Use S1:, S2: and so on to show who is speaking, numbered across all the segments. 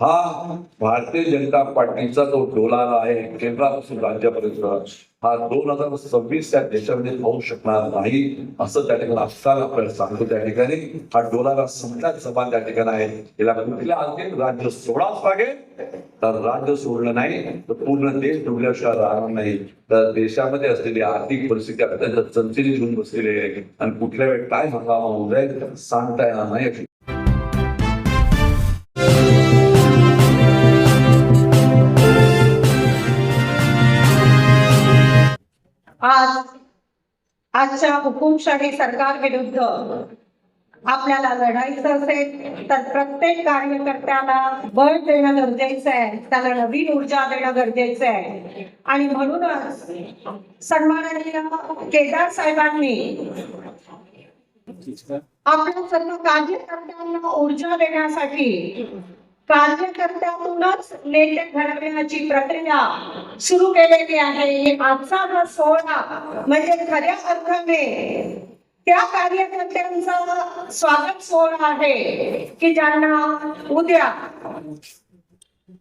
S1: हा भारतीय जनता पार्टीचा जो डोलारा आहे केंद्रापासून राज्यापर्यंत हा दोन हजार सव्वीस या देशामध्ये होऊ शकणार नाही असं त्या ठिकाणी असताना आपल्याला सांगतो त्या ठिकाणी. हा डोलारा संपल्याच समान त्या ठिकाणी आहे याला कुठल्या अंतिम राज्य सोडाच लागेल? तर राज्य सोडलं नाही तर पूर्ण देश डोबल्याशिवाय राहणार नाही. तर देशामध्ये असलेली आर्थिक परिस्थिती अत्यंत चंचली घेऊन बसलेली आहे. आणि कुठल्या वेळी काय हंगामा होऊ जाईल सांगता येणार नाही
S2: आज आजच्या हुकुमशाही सरकार विरुद्ध आपल्याला लढायचं असेल तर प्रत्येक कार्यकर्त्याला बळ देणं गरजेचं आहे त्याला नवीन ऊर्जा देणं गरजेचं आहे. आणि म्हणूनच सन्माननीय केदार साहेबांनी आपल्या सर्व कार्यकर्त्यांना ऊर्जा देण्यासाठी कार्यकर्त्यातूनच नेते घडविण्याची प्रक्रिया सुरू केलेली आहे. आजचा हा सोहळा म्हणजे खऱ्या अर्थाने त्या कार्यकर्त्यांचा स्वागत सोहळा आहे की ज्यांना उद्या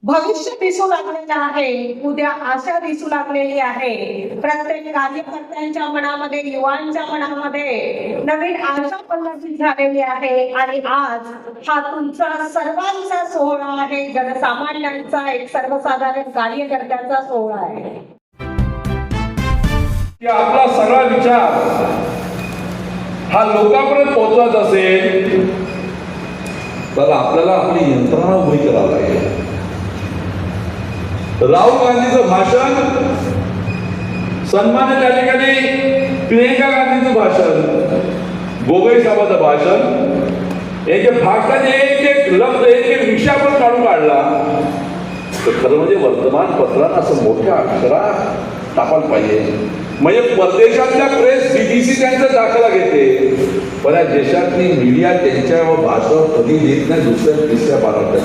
S2: भविष्य दिसू लागलेलं आहे. उद्या आशा दिसू लागलेली आहे. प्रत्येक कार्यकर्त्यांच्या मनामध्ये युवांच्या मनामध्ये नवीन आशा पल्लवित झालेली आहे. आणि आज हा तुमचा सर्वांचा सोहळा आहे. जनसामान्यांचा एक सर्वसाधारण कार्यकर्त्यांचा सोहळा आहे.
S3: आपला सगळा विचार हा लोकांपर्यंत पोहोचत असेल.
S1: तर आपल्याला आपली यंत्रणा उभी करावी लागेल.
S3: राहुल गांधीचं भाषण सन्मान्य त्या ठिकाणी प्रियंका गांधीचं भाषण गोगई साहेबांचं भाषण याचे भारताने एक एक लब्ध एक एक रिक्षा पण काढून काढला.
S1: तर खरं म्हणजे वर्तमानपत्रांना असं मोठ्या अक्षरात टाकायला पाहिजे.
S3: म्हणजे परदेशातल्या प्रेस बीबीसी त्यांचा दाखला घेते.
S1: पण या देशातली मीडिया त्यांच्या भाषावर कधी लिहित नाही दुसऱ्या तिसऱ्या पारावर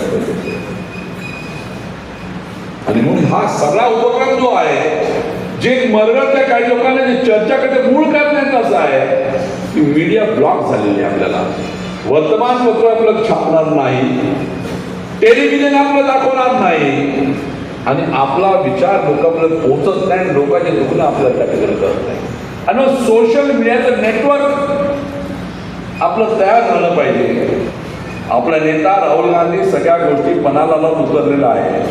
S3: म्हणून हा सगळा उपक्रम जो आहे जे मरणातल्या काही लोकांना जे चर्चा करते मूळ करण्याचं असं आहे की मीडिया ब्लॉक झालेली आहे आपल्याला. वर्तमानपत्र आपलं छापणार नाही. टेलिव्हिजन आपलं दाखवणार नाही.
S1: आणि आपला विचार लोकांपर्यंत पोहोचत नाही आणि लोकांचे दुखणं आपल्याला त्या ठिकाणी करत नाही.
S3: आणि मग सोशल मीडियाचं नेटवर्क आपलं तयार झालं पाहिजे. आपला नेता राहुल गांधी सगळ्या गोष्टी मनाला लावून उतरलेला आहे.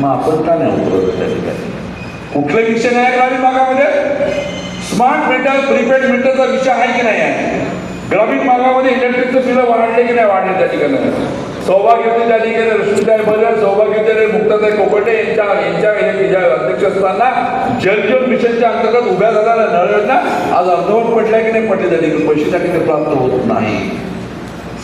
S1: मग आपण का नाही उतरवलं त्या ठिकाणी?
S3: कुठले विषय नाही आहे ग्रामीण भागामध्ये? स्मार्ट मीटर प्रीपेड मीटरचा विषय आहे की नाही आहे? ग्रामीण भागामध्ये इलेक्ट्रिकचं बिल वाढले की नाही वाढले त्या ठिकाणी? सौभाग्यवती त्या ठिकाणी रश्मीताई बदल सौभाग्यवती मुक्ताताई कोकटे यांच्या यांच्या यांच्या अध्यक्ष असताना जलजीवन मिशनच्या अंतर्गत उभ्या झालेल्या नळांना आज अर्धवट पडल्या की नाही पडले त्या ठिकाणी? पैसे त्या ठिकाणी प्राप्त होत नाही.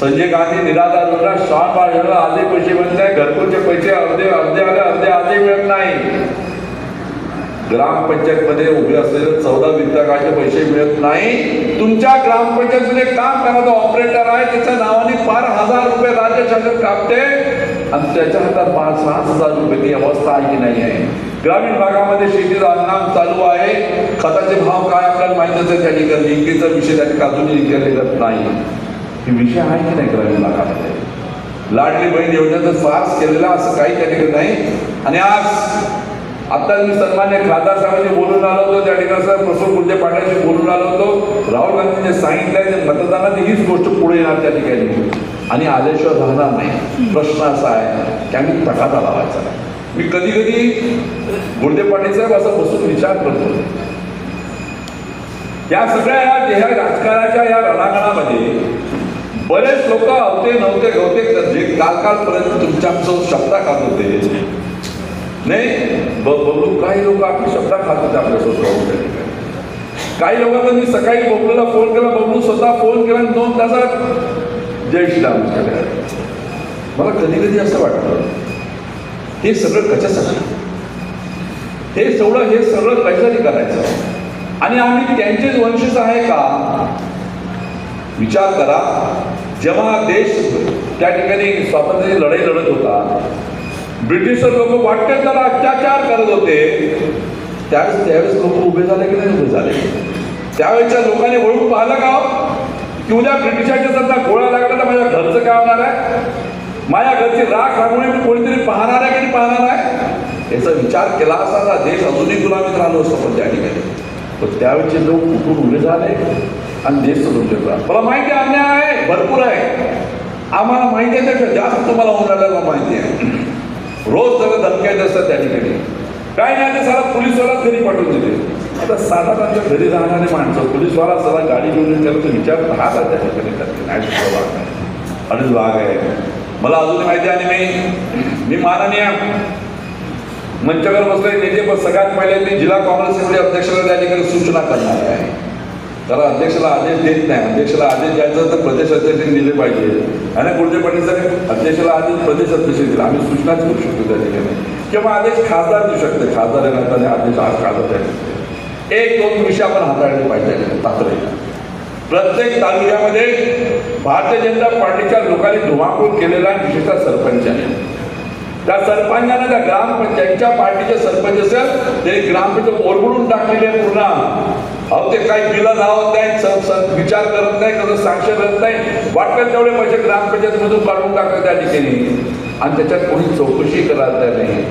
S3: संजय गांधी निराधार योजना श्वास बाळ आधी पैसे मिळत नाही घरकुलचे पैसे अर्धे अर्धे आले अर्धे आधी मिळत नाही. ग्रामपंचायतमध्ये उभे असलेले चौदा विद्याकाचे पैसे मिळत नाही. तुमच्या ग्रामपंचायतमध्ये काम करायचा ऑपरेटर आहे त्याच्या नावाने फार हजार रुपये राज्य शासन कापते. आणि त्याच्या हातात पाच सहा हजार रुपयाची अवस्था आहे की नाही आहे. ग्रामीण भागामध्ये शेतीचा हंगाम चालू आहे. खताचे भाव काय आपल्याला माहीत असेल त्या ठिकाणी लिंकेचा विषय त्या ठिकाणी अजूनही लिहिलेले नाही. हे विषय आहे की नाही ग्रामीण भागामध्ये लाडली बहीण योजनेचा पास केलेला असं काही त्या ठिकाणी नाही. आणि आज आता मी सन्मान्य खासदार साहेबांनी बोलून आलो होतो त्या ठिकाणी सर प्रफुल्ल गुंडे पाटलांशी बोलून आलो होतो. राहुल गांधी जे सांगितलंय ते मतदानात हीच गोष्ट पुढे येणार त्या ठिकाणी. आणि आल्याशिवाय राहणार नाही. प्रश्न असा आहे की आम्ही तकादा लावायचा मी कधी कधी गुंडे पाटील साहेब असा बसून विचार करतो. या सगळ्या या या राजकारणाच्या या रणांगणामध्ये बरेच लोक होते नव्हते होते जे काल कालपर्यंत तुमच्या शब्दा खात होते. नाही ब- बबलू काही लोक आपली शब्दा खात होते आपल्यासोबत राहून त्या ठिकाणी. काही लोकांना मी सकाळी बबलूला फोन केला. बबलू स्वतः फोन केला आणि दोन तासात जय श्रीराम मला कधी कधी असं वाटतं हे सगळं कशासाठी हे सगळं हे सगळं कशासाठी करायचं? आणि आम्ही त्यांचेच वंशज आहे का? विचार करा. जेव्हा देश त्या ठिकाणी स्वातंत्र्याची लढाई लढत होता ब्रिटिश लोक वाटते त्याला अत्याचार करत होते. त्यावेळेस त्यावेळेस लोक उभे झाले की नाही उभे झाले? त्यावेळेच्या लोकांनी वळून पाहिलं का हो? की उद्या ब्रिटिशांच्या समजा गोळा लागला तर माझ्या घरचं काय होणार आहे? माझ्या घरची राख रांगोळी मी कोणीतरी याचा विचार केला असताना देश अजूनही गुलामीत राहिलो असतो पण त्या ठिकाणी. पण त्यावेळेचे लोक कुठून उभे झाले? आणि देश सोडून घेतला मला माहिती आहे अन्याय आहे भरपूर आहे. आम्हाला माहिती आहे त्याच्या जास्त तुम्हाला होणाऱ्याला माहिती आहे? रोज सगळं धमक्या असतात त्या ठिकाणी. काय नाही ते सारा पोलीसवालाच घरी पाठवून दिले. आता साधारणच्या घरी जाणारे माणसं पोलीसवाला सगळा गाडी घेऊन त्याला तो विचार राहतात त्या ठिकाणी. करते नाही वाघ नाही. अडीच वाघ आहे. मला अजून माहिती आहे आणि मी मी माननीय मंचावर बसले नेते पण सगळ्यात पहिले मी जिल्हा काँग्रेस समिती अध्यक्षाला त्या ठिकाणी सूचना करणार आहे. त्याला अध्यक्षाला आदेश देत नाही. अध्यक्षाला आदेश द्यायचा तर प्रदेश अध्यक्षांनी दिले पाहिजे. आणि पुढचे पाटील साहेब अध्यक्षाला आदेश प्रदेश अध्यक्ष दिला. आम्ही सूचनाच करू शकतो त्या ठिकाणी. किंवा आदेश खासदार देऊ शकते. खासदार येणार आदेश आज खासदार द्यायला एक दोन विषय आपण हाताळले पाहिजे. तातडीने प्रत्येक तालुक्यामध्ये भारतीय जनता पार्टीच्या लोकांनी धुमाकूळ केलेला आहे, विशेषतः सरपंचाने त्या सरपंचाने त्या ग्रामपंचायतच्या पार्टीचे सरपंच असेल ते ग्रामपंचायत ओरबडून टाकलेले पूर्ण. अहो ते काही बिलं लावत नाही विचार करत नाही कसं साक्ष करत नाही वाटलं तेवढे पैसे ग्रामपंचायतमधून काढून टाकत त्या ठिकाणी. आणि त्याच्यात कोणी चौकशी करत नाही.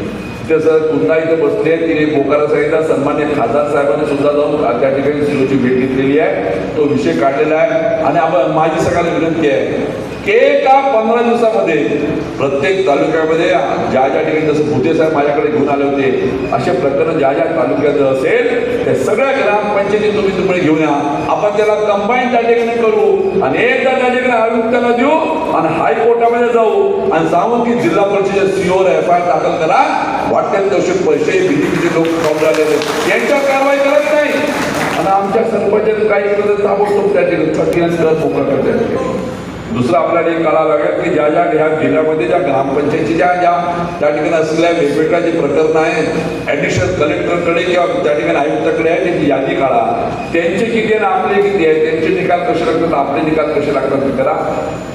S3: तसं पुन्हा इथे बसले तिने बोकारा साहेबला सन्मान्य खासदार साहेबांनी सुद्धा जाऊन त्या ठिकाणी सीओची भेट घेतलेली आहे. तो विषय काढलेला आहे. आणि आपण माझी सगळ्यांना विनंती आहे एका पंधरा दिवसामध्ये प्रत्येक तालुक्यामध्ये ज्या ज्या ठिकाणी जसं भुते साहेब माझ्याकडे घेऊन आले होते असे प्रकरण ज्या ज्या तालुक्यात असेल त्या सगळ्या ग्रामपंचायती तुम्ही तुम्ही घेऊन या. आपण त्याला कंबाईन त्या ठिकाणी करू आणि एकदा त्या ठिकाणी आयुक्ताला देऊ आणि हायकोर्टामध्ये जाऊ आणि सांगू की जिल्हा परिषदेच्या सीओवर एफ आय दाखल करा. वाटते तसे पैसे बीजेपीचे लोक खाऊन राहिलेले. यांच्यावर कारवाई करत नाही. आणि आमच्या सरपंचाने काही करत ताबडतोब त्या ठिकाणी करत मोकळा करतात दुसरं आपल्याला एक कळावं लागेल की ज्या ज्या ह्या जिल्ह्यामध्ये ज्या ग्रामपंचायतीच्या ज्या त्या ठिकाणी असलेल्या वेगवेगळ्या जे प्रकरणं आहेत ॲडिशनल कलेक्टरकडे किंवा त्या ठिकाणी आयुक्ताकडे आहे त्यांची यादी काढा. त्यांचे किती आणि आपले? किती आहे त्यांचे निकाल कसे लागतात? आपले निकाल कसे लागतात? ते करा.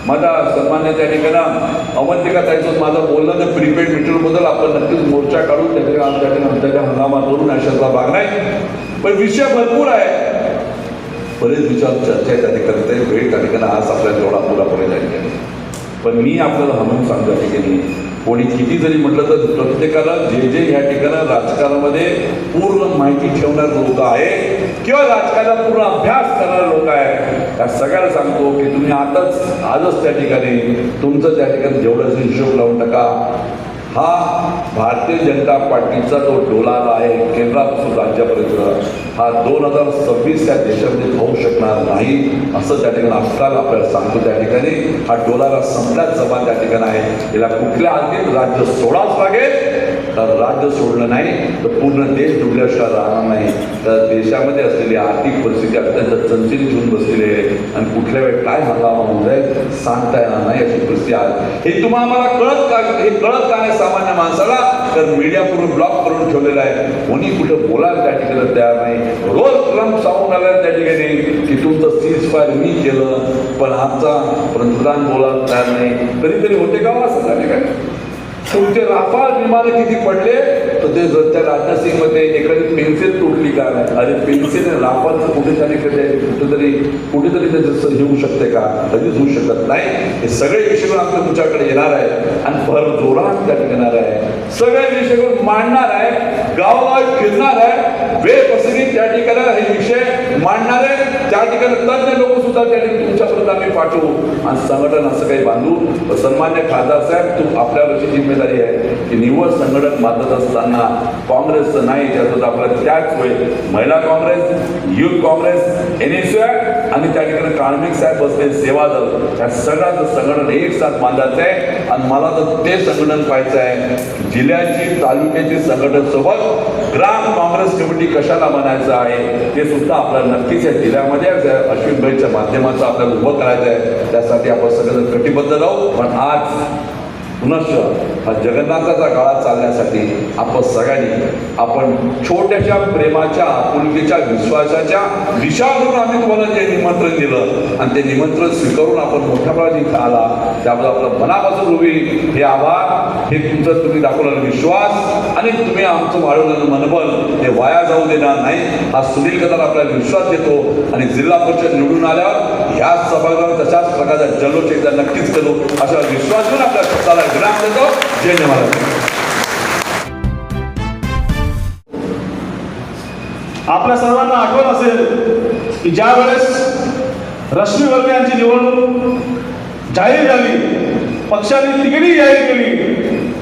S3: माझा सन्मान्य त्या ठिकाणी अवंतिका त्याचं माझं बोलणं तर प्रीपेड मीटरबद्दल आपण नक्कीच मोर्चा काढून त्या ठिकाणी आमच्या ठिकाणी आमच्या हंगामात करून अशातला भाग नाही. पण विषय भरपूर आहे. बरेच विचार चर्चा त्या ठिकाणी ते त्या ठिकाणी आज आपल्या जेवढा पुरा पडेल त्या पण मी आपल्याला म्हणून सांगतो त्या ठिकाणी कोणी किती जरी म्हटलं तर प्रत्येकाला जे जे या ठिकाणी राजकारणामध्ये पूर्ण माहिती ठेवणारे लोक आहे किंवा राजकारणात पूर्ण अभ्यास करणारे लोक आहे त्या सगळ्याला सांगतो की तुम्ही आताच आजच त्या ठिकाणी तुमचं त्या ठिकाणी जेवढं हिशोब लावून टाका हा भारतीय जनता पार्टीचा जो डोलारा आहे केंद्रापासून राज्यापर्यंत हा दोन हजार सव्वीस या देशामध्ये होऊ शकणार नाही असं त्या ठिकाणी आजकाल आपल्याला सांगतो. त्या ठिकाणी हा डोलारा संपल्याच जमा त्या ठिकाणी आहे. याला कुठल्या अगदी राज्य सोडाच लागेल? तर राज्य सोडलं नाही तर पूर्ण देश डुबल्याशिवाय राहणार नाही. तर देशामध्ये असलेली आर्थिक परिस्थिती अत्यंत चणचणीत घेऊन बसलेली आहे. आणि कुठल्या वेळ काय हंगामा होऊन जाईल सांगता येणार नाही अशी परिस्थिती आहे. हे तुम्हाला आम्हाला कळत का हे कळत का नाही सामान्य माणसाला? तर मीडिया पूर्ण ब्लॉक करून ठेवलेला आहे. कोणी कुठं बोलायला त्या ठिकाणी तयार नाही. रोज ट्रम्प सांगून आला त्या ठिकाणी की तुमचं सीज फायर मी केलं पण आमचा पंतप्रधान बोलायला तयार नाही. कधीतरी होते का हो असं त्या काय? तुमचे राफाल विमान किती पडले? तर ते जर त्या राजनाथ सिंगमध्ये एखादी पेन्सिल तुटली का अरे पेन्सिल कुठे कुठेतरी कधी कुठेतरी कुठेतरी त्याचं येऊ शकते का? कधीच होऊ शकत नाही. हे सगळे विषय आमच्या तुमच्याकडे येणार आहे आणि भर जोरात त्या ठिकाणी येणार आहे. सगळे विषय करून मांडणार आहे गावगाव फिरणार आहे वेळ बेपसरी त्या ठिकाणी हे विषय. मांडणारे त्या ठिकाणी तज्ञ लोक सुद्धा त्या ठिकाणी तुमच्यापर्यंत आम्ही पाठवू. आणि संघटन असं काही बांधू सन्मान्य खासदार साहेब तू आपल्यावरची जिम्मेदारी आहे की निव्वळ संघटन बांधत असताना काँग्रेसचं नाही त्याचं आपला त्याच होईल. महिला Congress youth Congress N S आणि त्या ठिकाणी कार्मिक साहेब बसले सेवा दल. या सगळ्याचं संघटन एक साथ बांधायचं आहे. आणि मला तर ते संघटन पाहायचं आहे. जिल्ह्याची तालुक्याची संघटन सोबत ग्राम काँग्रेस कमिटी कशाला बनायचं आहे ते सुद्धा आपल्याला नक्कीच या जिल्ह्यामध्ये अश्विन भाईच्या माध्यमाचं आपल्याला उभं करायचं आहे त्यासाठी आपण सगळेजण कटिबद्ध राहू. पण आज पुनश्च हा जगन्नाथाचा काळात चालण्यासाठी आपण सगळ्यांनी आपण छोट्याशा प्रेमाच्या आपुलकीच्या विश्वासाच्या विषयावरून आम्ही तुम्हाला जे निमंत्रण दिलं आणि ते निमंत्रण स्वीकारून आपण मोठ्या प्रमाणात इथं आला. त्याबद्दल आपलं मनापासून उभी हे आभार. हे तुमचं तुम्ही दाखवलेला विश्वास आणि तुम्ही आमचं वाढवलेलं मनोबल हे वाया जाऊ देणार नाही. हा सुनील कदर आपल्याला विश्वास देतो आणि जिल्हा परिषद निवडून आल्यावर ह्याच सभागृहात तशाच प्रकारचा जल्लोष एकदा नक्कीच करू असा विश्वास घेऊन आपल्या स्वतःला विराम देतो. जय महाराज.
S4: आपल्या सर्वांना आठवण असेल की ज्या वेळेस रश्मी वर्मे यांची निवडणूक जाहीर झाली पक्षाने तिकीटही जाहीर केली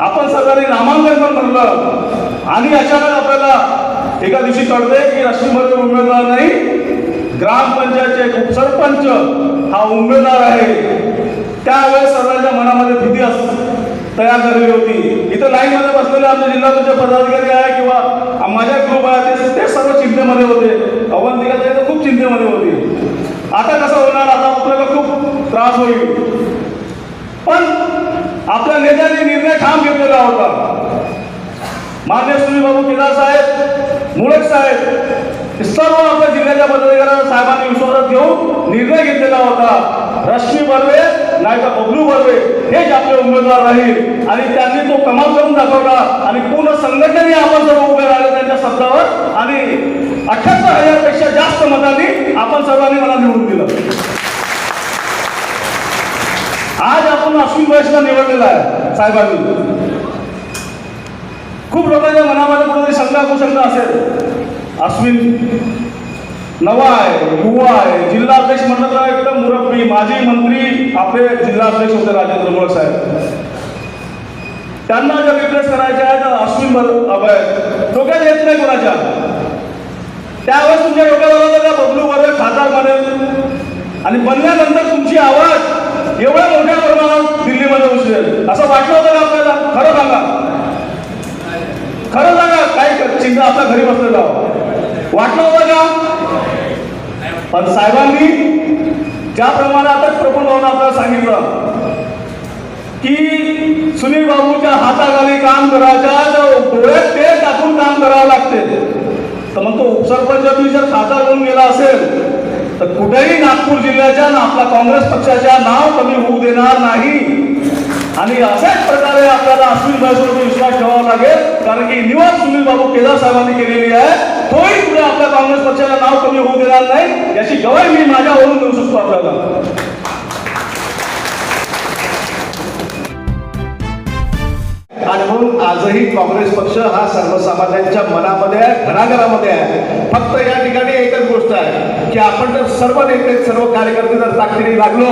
S4: आपण सरकारी नामांकन पण भरलं आणि अचानक आपल्याला एका दिवशी कळते की रश्मी वर्मे उमेदवार नाही ग्रामपंचायतचे उपसरपंच हा उमेदवार आहे. त्यावेळेस सर्वांच्या मनामध्ये भीती अस तयार झालेली होती. इथं लाईनमध्ये बसलेले आमचे जिल्हा परिषद पदाधिकारी आहे किंवा माझ्या ग्रुप आहे ते ते सर्व चिंतेमध्ये होते. अवंतिका तर खूप चिंतेमध्ये होते. आता कसं होणार? आता आपल्याला खूप त्रास होईल. पण आपल्या नेत्यांनी निर्णय ठाम घेतलेला होता. मान्य सुनील बाबू केदार साहेब मुळक साहेब सर्व आपल्या जिल्ह्याच्या पदाधिकाऱ्यांना साहेबांनी विश्वासात घेऊन निर्णय घेतलेला होता. रश्मी बर्वे नाही तर बबलू बर्वे हेच आपले उमेदवार राहील आणि त्यांनी तो कमाल करून दाखवला आणि पूर्ण संघटनेने आपण सर्व उभे राहिले त्यांच्या शब्दावर आणि अठ्याहत्तर हजारपेक्षा जास्त मतांनी आपण सर्वांनी मला निवडून दिलं. आज आपण अश्विन वयसला निवडलेला आहे साहेबांनी. खूप लोकांच्या मनामध्ये कुठेतरी शंका कुशंका असेल. अश्विन नवा आहे युवा आहे जिल्हाध्यक्ष म्हटलं तर एकदम मुरब्बी माजी मंत्री आपले जिल्हाध्यक्ष होते राजेंद्र मोळ साहेब. त्यांना जर रिप्लेस करायचे आहे तर अश्विन अभय डोक्यात येत नाही कोणाच्या. त्यावेळेस तुमच्या डोक्यात आलं होतं बबलू बरोबर खासदार बनेल? आणि बनल्यानंतर तुमची आवाज एवढ्या मोठ्या प्रमाणात दिल्लीमध्ये उचलेल. असं वाटलं होतं का आपल्याला? खरं सांगा. खरं सांगा काय चिंता आपल्या घरी बसलेला वाटलं होतं का? पण साहेबांनी ज्याप्रमाणे आता प्रफुल्ल भाऊन आपल्याला सांगितलं की सुनील बाबूच्या हाताखाली काम करायच्या डोळ्यात ते टाकून काम करावं लागते. तर मग तो उपसरपंच मी जर खासदार होऊन गेला असेल तर कुठेही नागपूर जिल्ह्याच्या ना आपल्या काँग्रेस पक्षाच्या नाव कमी होऊ देणार नाही. आणि अशाच प्रकारे आपल्याला अश्विन भाईसोबत विश्वास ठेवावा लागेल कारण की निवास सुनील बाबू केदार साहेबांनी केलेली आहे. तोही पुढे आपल्या काँग्रेस पक्षाला नाव कमी होऊ देणार नाही याची गवाही मी माझ्यावरून देऊ शकतो आपल्याला.
S5: आणि म्हणून आजही काँग्रेस पक्ष हा सर्वसामान्यांच्या मनामध्ये आहे घराघरामध्ये आहे. फक्त या ठिकाणी एकच गोष्ट आहे की आपण जर सर्व नेते सर्व कार्यकर्ते जर ताकदीने लागलो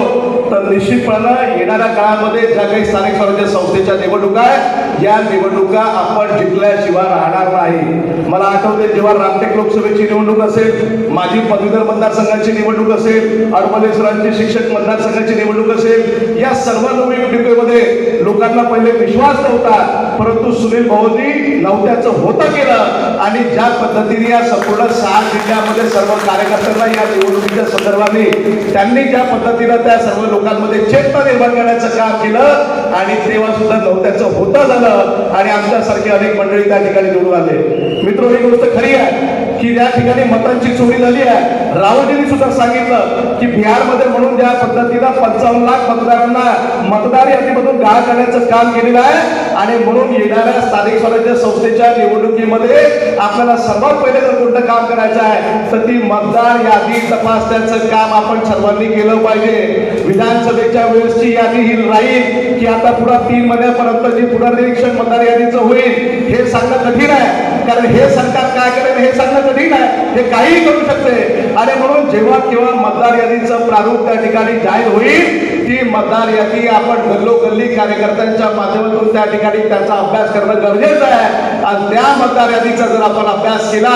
S5: तर निश्चितपणे येणाऱ्या काळामध्ये ज्या काही स्थानिक स्वराज्य संस्थेच्या निवडणुका आहे या निवडणुका आपण जिंकल्याशिवाय राहणार नाही. मला आठवते जेव्हा रामटेक लोकसभेची निवडणूक असेल माजी पदवीधर मतदारसंघाची निवडणूक असेल अडमले शिक्षक मतदारसंघाची निवडणूक असेल या सर्व निवडणुकीमध्ये लोकांना पहिले विश्वास नव्हता परंतु सुनील भाऊंनी नव्हत्याचं होतं केलं आणि ज्या पद्धतीने या संपूर्ण सहा जिल्ह्यामध्ये सर्व कार्यकर्त्यांना या निवडणुकीच्या संदर्भाने त्यांनी ज्या पद्धतीनं त्या सर्व लोकांमध्ये चेतना निर्माण करण्याचं काम केलं आणि तेव्हा सुद्धा नव्हत्याचं होता झालं. आणि आमच्यासारखे अनेक मंडळी त्या ठिकाणी निवडून आले. मित्र ही गोष्ट खरी आहे की त्या ठिकाणी मतांची चोरी झाली आहे रावजींनी सुद्धा सांगितलं की बिहारमध्ये म्हणून ज्या पद्धतीनं पंचावन्न लाख मतदारांना मतदार यादीमधून गाळ करण्याचं काम केलेलं आहे आणि म्हणून येणाऱ्या स्थानिक स्वराज्य संस्थेच्या निवडणुकीमध्ये आपल्याला सर्वात पहिले जर कोणतं काम करायचं आहे तर ती मतदार यादी तपासण्याचं काम आपण सर्वांनी केलं पाहिजे. विधानसभेच्या वेळेसची यादी ही राहील की आता पुढे तीन महिन्यापर्यंत जी पुनर्निरीक्षण मतदार यादीचं होईल हे सांगणं कठीण आहे. कारण हे सरकार काय करेल हे सांगणं कठीण आहे. हे काहीही करू शकते. आणि म्हणून जेव्हा केव्हा मतदार यादीचं प्रारूप त्या ठिकाणी जाहीर होईल ती मतदार यादी आपण गल्लोगल्ली कार्यकर्त्यांच्या माध्यमातून त्या ठिकाणी त्याचा अभ्यास करणं गरजेचं आहे. आणि त्या मतदार यादीचा जर आपण अभ्यास केला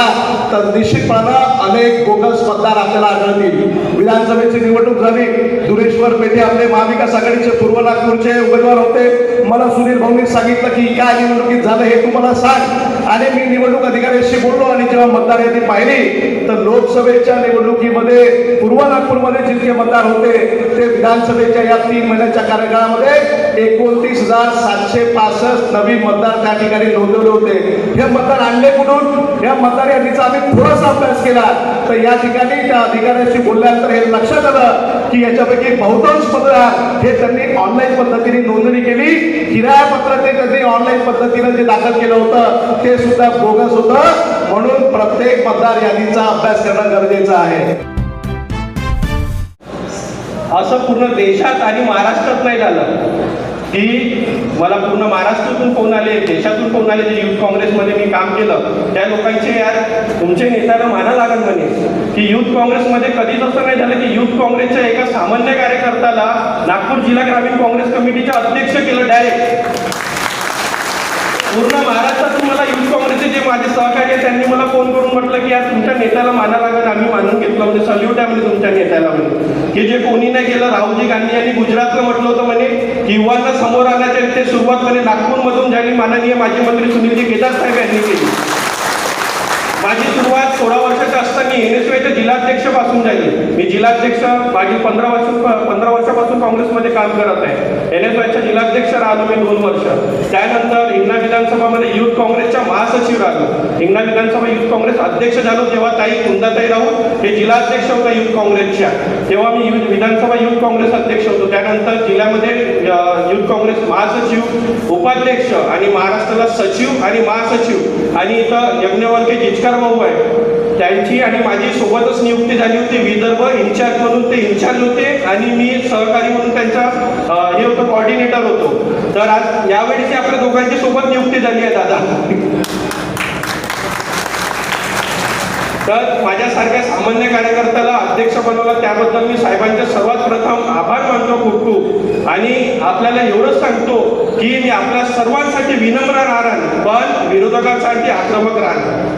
S5: तर निश्चितपणानं अनेक बोगस मतदार आपल्याला आढळतील. विधानसभेची निवडणूक झाली. दुरेश्वर पेठे आपले महाविकास आघाडीचे पूर्व नागपूरचे उमेदवार होते. मला सुनील भाऊंनी सांगितलं की काय निवडणुकीत झालं हे तू मला सांग. आणि मी निवडणूक अधिकाऱ्याशी बोललो आणि जेव्हा मतदार यादी पाहिली तर लोकसभेच्या निवडणुकीमध्ये पूर्व नागपूरमध्ये जितके मतदार होते ते विधानसभेच्या या तीन महिन्याच्या कार्यकाळामध्ये एकोणतीस हजार सातशे पासष्ट नवीन मतदार त्या ठिकाणी नोंदवले होते. हे मतदार आणले कुठून? या मतदार यादीचा आम्ही थोडासा अभ्यास केला. तर या ठिकाणी त्या अधिकाऱ्याशी बोलल्यानंतर हे लक्षात आलं की याच्यापैकी बहुतांश पत्र हे त्यांनी ऑनलाईन पद्धतीने नोंदणी केली. किराया पत्र ते त्यांनी ऑनलाईन पद्धतीने जे दाखल केलं होतं ते सुद्धा बोगस होतं. म्हणून प्रत्येक मतदार यादीचा अभ्यास करणं गरजेचं आहे.
S6: असं पूर्ण देशात आणि महाराष्ट्रात नाही झालं. की मला पूर्ण महाराष्ट्रातून फोन आले देशातून फोन आले जे युथ काँग्रेसमध्ये मी काम केलं त्या लोकांचे यार तुमचे नेत्याला माना लागत म्हणे की युथ काँग्रेसमध्ये कधीच असं नाही झालं की युथ काँग्रेसच्या सामान्य कार्यकर्त्याला नागपूर जिल्हा ग्रामीण काँग्रेस कमिटीचे अध्यक्ष केलं डायरेक्ट पूर्ण महाराष्ट्रातून मला युथ काँग्रेसचे जे माझे सहकार्य आहे त्यांनी मला फोन करून म्हटलं की आज तुमच्या नेत्याला माना लागत आम्ही मानून घेतलं म्हणजे सल्यूट आहे म्हणजे तुमच्या नेत्याला म्हणजे की जे कोणी नाही केलं राहुलजी गांधी यांनी गुजरातला म्हटलं होतं म्हणे की युवांना समोर आणायच्या ते सुरुवात म्हणे नागपूरमधून झाली माननीय माजी मंत्री सुनीलजी केदार साहेब यांनी केली. माझी सुरुवात सोळा वर्षाच्या असताना एन एस वायच्या जिल्हाध्यक्षपासून झाली. मी जिल्हाध्यक्ष माझी पंधरा वर्ष पंधरा वर्ष काम करत आहे. एन एस वायच्या जिल्हाध्यक्ष राहिलो मी दोन वर्ष. त्यानंतर हिंगणा विधानसभामध्ये युथ काँग्रेसच्या महासचिव राहिलो. हिंगणा विधानसभा युथ काँग्रेस अध्यक्ष झालो तेव्हा ताई कुंदाताई राऊत हे जिल्हाध्यक्ष होता युथ काँग्रेसच्या. तेव्हा मी युथ विधानसभा युथ काँग्रेस अध्यक्ष होतो. त्यानंतर जिल्ह्यामध्ये युथ काँग्रेस महासचिव उपाध्यक्ष आणि महाराष्ट्राला सचिव आणि महासचिव. आणि इथं यज्ञवल्के जिचकार भाऊ आहे. त्यांची आणि माझी सोबतच नियुक्ती झाली होती विदर्भ इन्चार्ज म्हणून ते इन्चार्ज होते आणि मी सहकारी म्हणून त्यांचा हे होतो कॉर्डिनेटर होतो. तर आज यावेळी आपल्या दोघांची सोबत नियुक्ती झाली आहे दादा. तर माझ्यासारख्या सामान्य कार्यकर्त्याला अध्यक्ष बनवलं त्याबद्दल मी साहेबांचे सर्वात प्रथम आभार मानतो खूप खूप. आणि आपल्याला एवढंच सांगतो की मी आपल्या सर्वांसाठी विनम्र राहणार पण विरोधकांसाठी आक्रमक राहणार.